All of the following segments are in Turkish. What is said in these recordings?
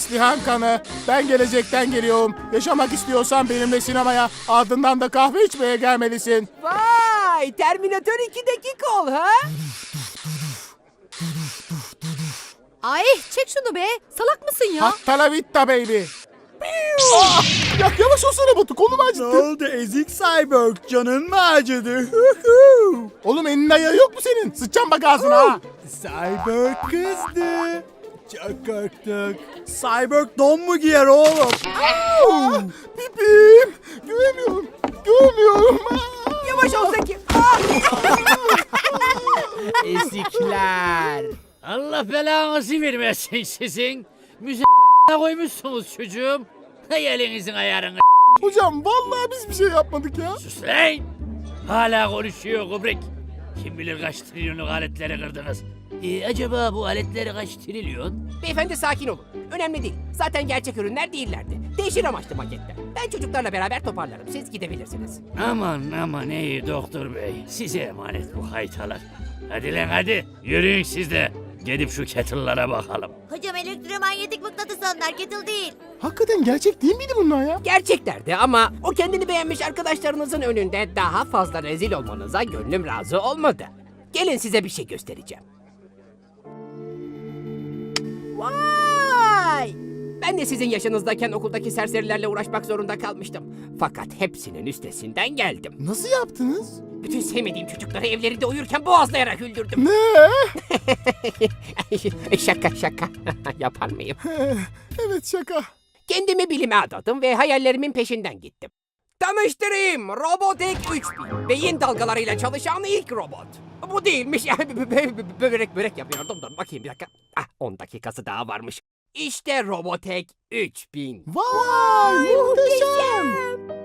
Neslihan Kanı. Ben gelecekten geliyorum. Yaşamak istiyorsan benimle sinemaya, ardından da kahve içmeye gelmelisin. Vay! Terminator 2'deki kol ha? Ay çek şunu be. Salak mısın ya? Hatta la vita baby. Ah! Ya yavaş olsana Batu, kolum acıttı. oldu ezik cyborg canın mı acıdı? Oğlum elinin ayağı yok mu senin? Sıçacağım bak ağzına ha. cyborg kızdı. Çok korktuk. Cyborg don mu giyer oğlum? Ah, Pipim. Göremiyorum. Göremiyorum. Ah! Yavaş ol Zeki. Ah! Ezikler. Allah belanızı vermesin sizin. Müze koymuşsunuz çocuğum. Hay elinizin ayarını. Hocam vallahi biz bir şey yapmadık ya. Sus lan. Hala konuşuyor Kubrick. Kim bilir kaç trilyonluk aletleri kırdınız. Ee, acaba bu aletleri kaç trilyon? Beyefendi sakin olun. Önemli değil. Zaten gerçek ürünler değillerdi. Değişir amaçlı maketler. Ben çocuklarla beraber toparlarım. Siz gidebilirsiniz. Aman aman iyi doktor bey. Size emanet bu haytalar. Hadi lan hadi. Yürüyün siz de. Gidip şu kettle'lara bakalım. Hocam elektromanyetik mıknatıs onlar kettle değil. Hakikaten gerçek değil miydi bunlar ya? Gerçeklerdi ama o kendini beğenmiş arkadaşlarınızın önünde daha fazla rezil olmanıza gönlüm razı olmadı. Gelin size bir şey göstereceğim. Vay! Ben de sizin yaşınızdayken okuldaki serserilerle uğraşmak zorunda kalmıştım. Fakat hepsinin üstesinden geldim. Nasıl yaptınız? Bütün sevmediğim çocukları evlerinde uyurken boğazlayarak öldürdüm. Ne? şaka şaka. Yapar mıyım? evet şaka. Kendimi bilime adadım ve hayallerimin peşinden gittim. Tanıştırayım Robotek 3000 beyin dalgalarıyla çalışan ilk robot. Bu değilmiş börek börek yapıyordum dur bakayım bir dakika. Ah 10 dakikası daha varmış. İşte Robotek 3000. Vay muhteşem.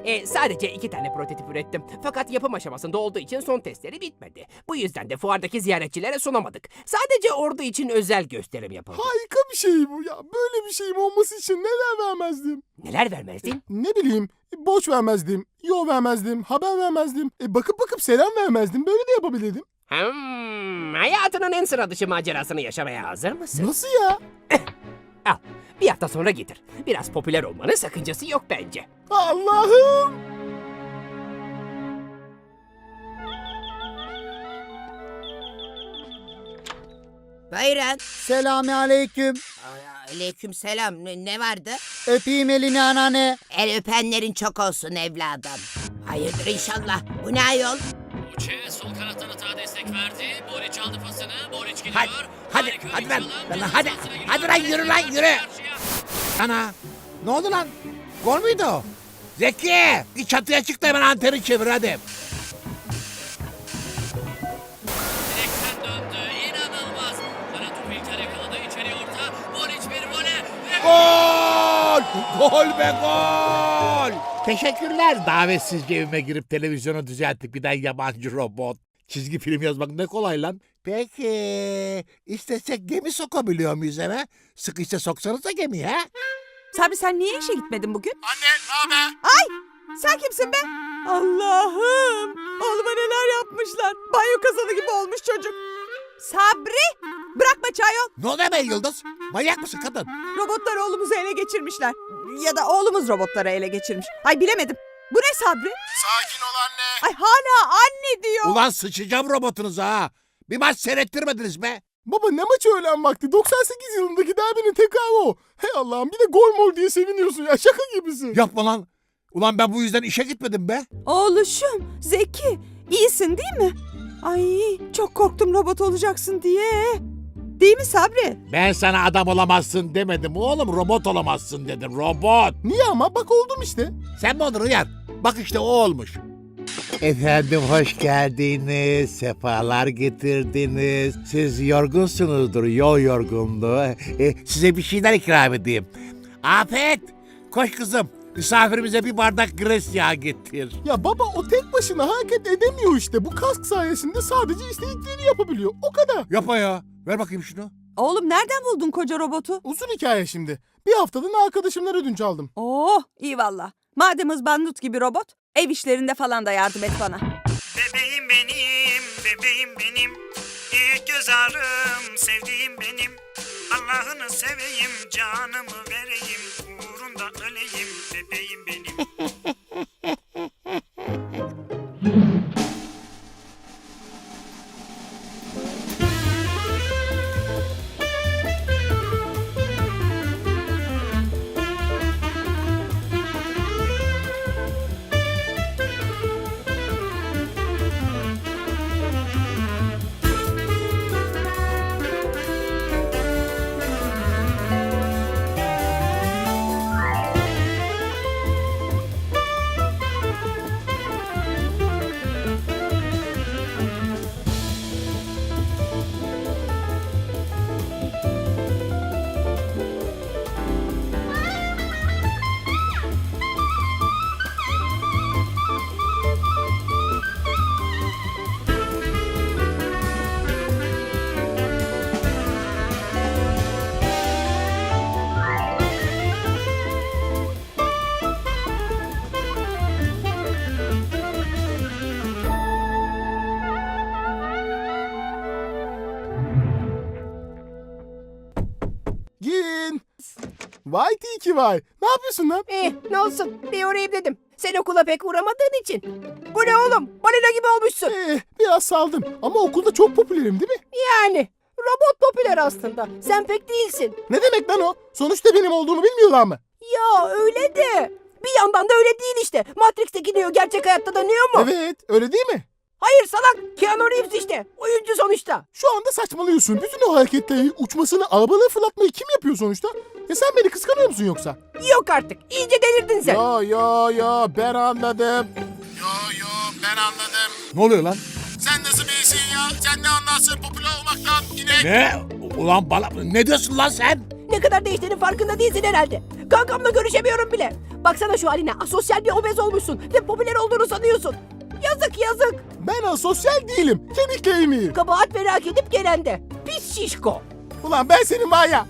E, sadece iki tane prototip ürettim. Fakat yapım aşamasında olduğu için son testleri bitmedi. Bu yüzden de fuardaki ziyaretçilere sunamadık. Sadece ordu için özel gösterim yapıldı. Harika bir şey bu ya. Böyle bir şeyim olması için neler vermezdim. Neler vermezdin? Ne bileyim boş vermezdim, yol vermezdim, haber vermezdim. E, bakıp bakıp selam vermezdim. Böyle de yapabilirdim. Hmm, hayatının en sıra dışı macerasını yaşamaya hazır mısın? Nasıl ya? Al, bir hafta sonra getir. Biraz popüler olmanın sakıncası yok bence. Allah'ım. Buyurun. Selami aleyküm. Aleyküm selam. Ne, ne vardı? Öpeyim elini anneanne. El öpenlerin çok olsun evladım. Hayırdır inşallah. Bu ne ayol? Uçe sol kanattan hata destek verdi. Boric aldı pasını. Boric gidiyor. Hadi, hadi, Harika hadi lan. çalım. Lan hadi, hadi lan, yürü lan, yürü. Ana ne oldu lan? Gol müydü o? Zeki bir çatıya çık da hemen anteni çevir hadi. Direkten döndü. İnanılmaz. Kara topu İlker yakaladı. İçeri orta. Boric bir vole. Ve Gol! Gol be gol! Teşekkürler davetsizce evime girip televizyonu düzelttik bir daha yabancı robot. Çizgi film yazmak ne kolay lan. Peki istesek gemi sokabiliyor muyuz eve? Sıkışsa soksanıza gemi ha? Sabri sen niye işe gitmedin bugün? Anne ne haber? Sen kimsin be? Allah'ım! Oğluma neler yapmışlar. Banyo kazanı gibi olmuş çocuk. Sabri! Bırakma çayol. Ne oluyor be Yıldız? Manyak mısın kadın? Robotlar oğlumuzu ele geçirmişler. Ya da oğlumuz robotları ele geçirmiş. Ay bilemedim. Bu ne Sabri? Sakin ol anne. Ay hala anne diyor. Ulan sıçacağım robotunuza ha. Bir maç seyrettirmediniz be. Baba ne maçı öğlen vakti? 98 yılındaki derbinin tekrarı o. Hey Allah'ım bir de gol mol diye seviniyorsun ya. Şaka gibisin. Yapma lan. Ulan ben bu yüzden işe gitmedim be. Oğluşum Zeki iyisin değil mi? Ay çok korktum robot olacaksın diye. Değil mi Sabri? Ben sana adam olamazsın demedim oğlum robot olamazsın dedim robot. Niye ama? Bak oldum işte. Sen mi oldun Uyar? Bak işte o olmuş. Efendim hoş geldiniz. Sefalar getirdiniz. Siz yorgunsunuzdur yol yorgunluğu. E, size bir şeyler ikram edeyim. Afet koş kızım. Misafirimize bir bardak gres yağı getir. Ya baba o tek başına hareket edemiyor işte. Bu kask sayesinde sadece istediklerini yapabiliyor. O kadar. Yapma ya. Ver bakayım şunu. Oğlum nereden buldun koca robotu? Uzun hikaye şimdi. Bir haftadan arkadaşımdan ödünç aldım. Oh iyi valla. Madem ızbandut gibi robot, ev işlerinde falan da yardım et bana. Bebeğim benim, bebeğim benim İlk göz ağrım, sevdiğim benim Allah'ını seveyim canımı Vay tiki vay. Ne yapıyorsun lan? Eh ne olsun bir uğrayayım dedim. Sen okula pek uğramadığın için. Bu ne oğlum? Balina gibi olmuşsun. Eh, biraz saldım. Ama okulda çok popülerim değil mi? Yani robot popüler aslında. Sen pek değilsin. Ne demek lan o? Sonuçta benim olduğumu bilmiyorlar mı? Ya öyle de. Bir yandan da öyle değil işte. Matrix'teki Neo gerçek hayatta da Neo mu? Evet, öyle değil mi? Hayır salak. Keanu Reeves işte. Oyuncu sonuçta. Şu anda saçmalıyorsun. Bütün o hareketleri, uçmasını, arabaları fırlatmayı kim yapıyor sonuçta? Ya sen beni kıskanıyor musun yoksa? Yok artık. İyice delirdin sen. Ya ya ya ben anladım. Ya ya ben anladım. Ne oluyor lan? Sen nasıl birisin ya? Sen ne anlarsın popüler olmaktan inek? Ne? Ulan bana ne diyorsun lan sen? Ne kadar değiştiğinin farkında değilsin herhalde. Kankamla görüşemiyorum bile. Baksana şu haline. Asosyal bir obez olmuşsun. Ve popüler olduğunu sanıyorsun. Yazık yazık. Ben asosyal değilim. Kemiklerim iyi. Kabahat merak edip gelen de. Pis şişko. Ulan ben senin var ya.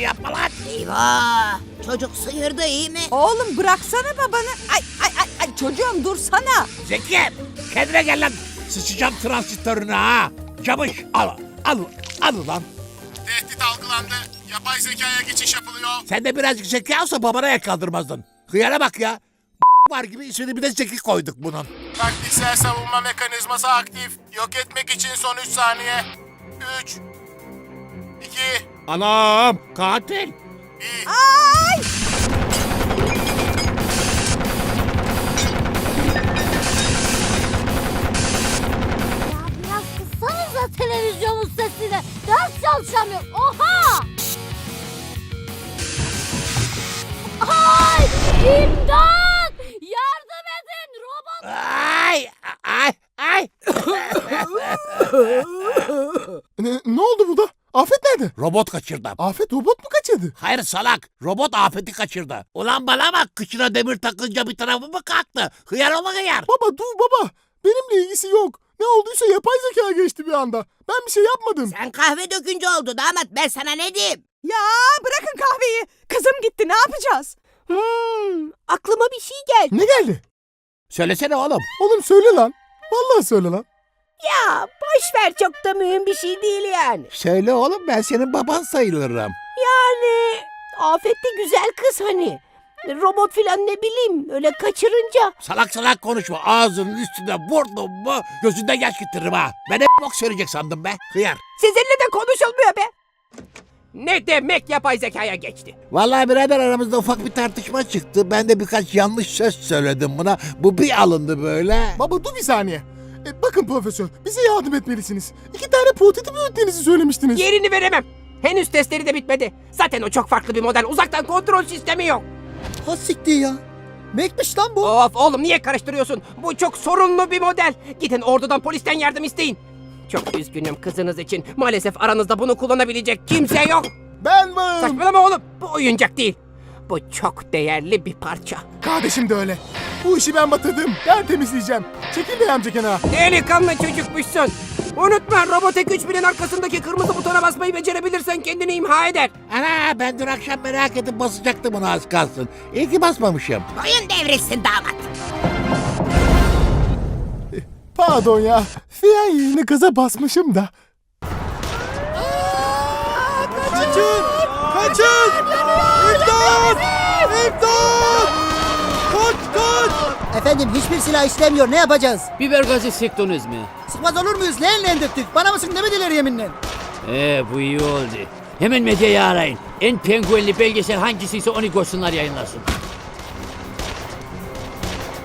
Yapma lan. Eyvah! Çocuk sıyırdı iyi mi? Oğlum bıraksana babanı. Ay ay ay, ay çocuğum dursana. Zeki kendine gel lan. Sıçacağım transistörüne ha. Camış al al al lan. Tehdit algılandı. Yapay zekaya geçiş yapılıyor. Sen de birazcık zeki olsa babana el kaldırmazdın. Hıyara bak ya. Var gibi ismini bir de zeki koyduk bunun. Taktiksel savunma mekanizması aktif. Yok etmek için son 3 saniye. 3 2 Anam katil. 1 Ya biraz kıssanıza televizyonun sesini. Ders çalışamıyorum. Oha! Ay! İmdat! Yardım edin! Robot! Ay ay ay. Ne, ne oldu burada? Afet nerede? Robot kaçırdı. Afet robot mu kaçırdı? Hayır salak. Robot afeti kaçırdı. Ulan bana bak kıçına demir takınca bir tarafı mı kalktı? Hıyar ola hıyar. Baba dur baba. Benimle ilgisi yok. Ne olduysa yapay zeka geçti bir anda. Ben bir şey yapmadım. Sen kahve dökünce oldu damat ben sana ne diyeyim? Ya bırakın kahveyi. Kızım gitti ne yapacağız? Hmm, aklıma bir şey geldi. Ne geldi? Söylesene oğlum. Oğlum söyle lan. Vallahi söyle lan. Ya boş ver çok da mühim bir şey değil yani. Söyle oğlum ben senin baban sayılırım. Yani Afet de güzel kız hani. Robot filan ne bileyim öyle kaçırınca. Salak salak konuşma. Ağzının üstüne vurdum mu gözünden yaş getiririm ha. Ben hep bok söyleyecek sandım be. Hıyar. Sizinle de konuşulmuyor be. Ne demek yapay zekaya geçti? Vallahi birader aramızda ufak bir tartışma çıktı. Ben de birkaç yanlış söz söyledim buna. Bu bir alındı böyle. Baba dur bir saniye. E, bakın profesör bize yardım etmelisiniz. İki tane prototip ürettiğinizi söylemiştiniz. Yerini veremem. Henüz testleri de bitmedi. Zaten o çok farklı bir model. Uzaktan kontrol sistemi yok. Ha siktir ya. Mekmiş lan bu. Of oğlum niye karıştırıyorsun? Bu çok sorunlu bir model. Gidin ordudan polisten yardım isteyin. Çok üzgünüm kızınız için. Maalesef aranızda bunu kullanabilecek kimse yok. Ben varım. Saçmalama oğlum. Bu oyuncak değil. Bu çok değerli bir parça. Kardeşim de öyle. Bu işi ben batırdım. Ben temizleyeceğim. Çekil be amca kenara. Delikanlı çocukmuşsun. Unutma Robotek 3000'in arkasındaki kırmızı butona basmayı becerebilirsen kendini imha eder. Ana ben dün akşam merak edip basacaktım bunu az kalsın. İyi ki basmamışım. Boyun devrilsin damat. Pardon ya. Fren yerine gaza basmışım da. Kaçın! Kaçın! İmdat! Kaç kaç! Efendim hiçbir silah işlemiyor. Ne yapacağız? Biber gazı sıktınız mı? Sıkmaz olur muyuz? Leğenle indirttik. Bana mısın demediler yeminle. Ee bu iyi oldu. Hemen medyayı arayın. En penguenli belgesel hangisiyse onu koşsunlar yayınlasın.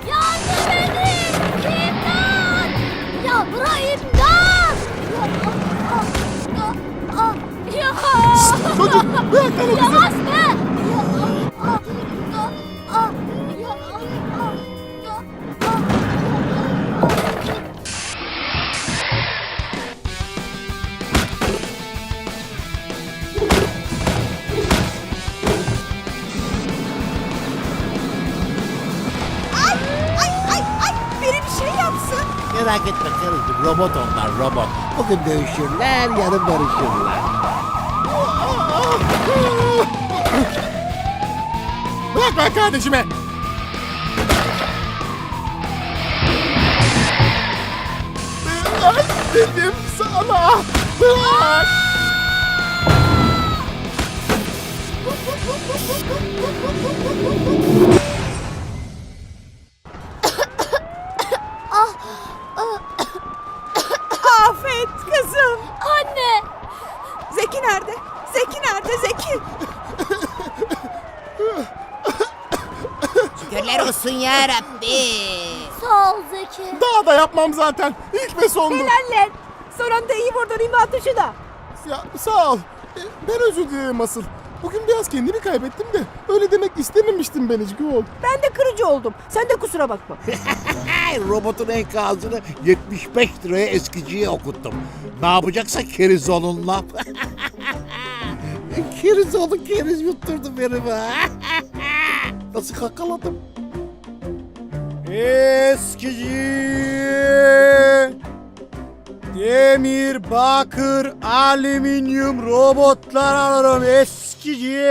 Yardım edin! İmdat! Ya bırak imdat! Ya, ya, ya. Çocuk bırak beni kızım. Yavaş be! Merak etme karıcığım robot onlar robot. Bugün dövüşürler yarın barışırlar. Bırak ben kardeşime. Bırak dedim sana. Bırak. Afet kızım. Anne! Zeki nerede? Zeki nerede Zeki? Şükürler olsun ya Rabbi. Sağ ol Zeki. Daha da yapmam zaten. İlk ve sondu. Helaller. Son anda iyi vurdun imha tuşu da. Ya sağ ol. E, Ben özür dilerim asıl. Bugün biraz kendimi kaybettim de öyle demek istememiştim ben hiç. Ben de kırıcı oldum. Sen de kusura bakma. Robotun enkazını 75 liraya eskiciye okuttum. Ne yapacaksa keriz onunla. keriz onu keriz yutturdu beni Nasıl kakaladım? Eskici! Demir, bakır, alüminyum robotlar alırım eskici!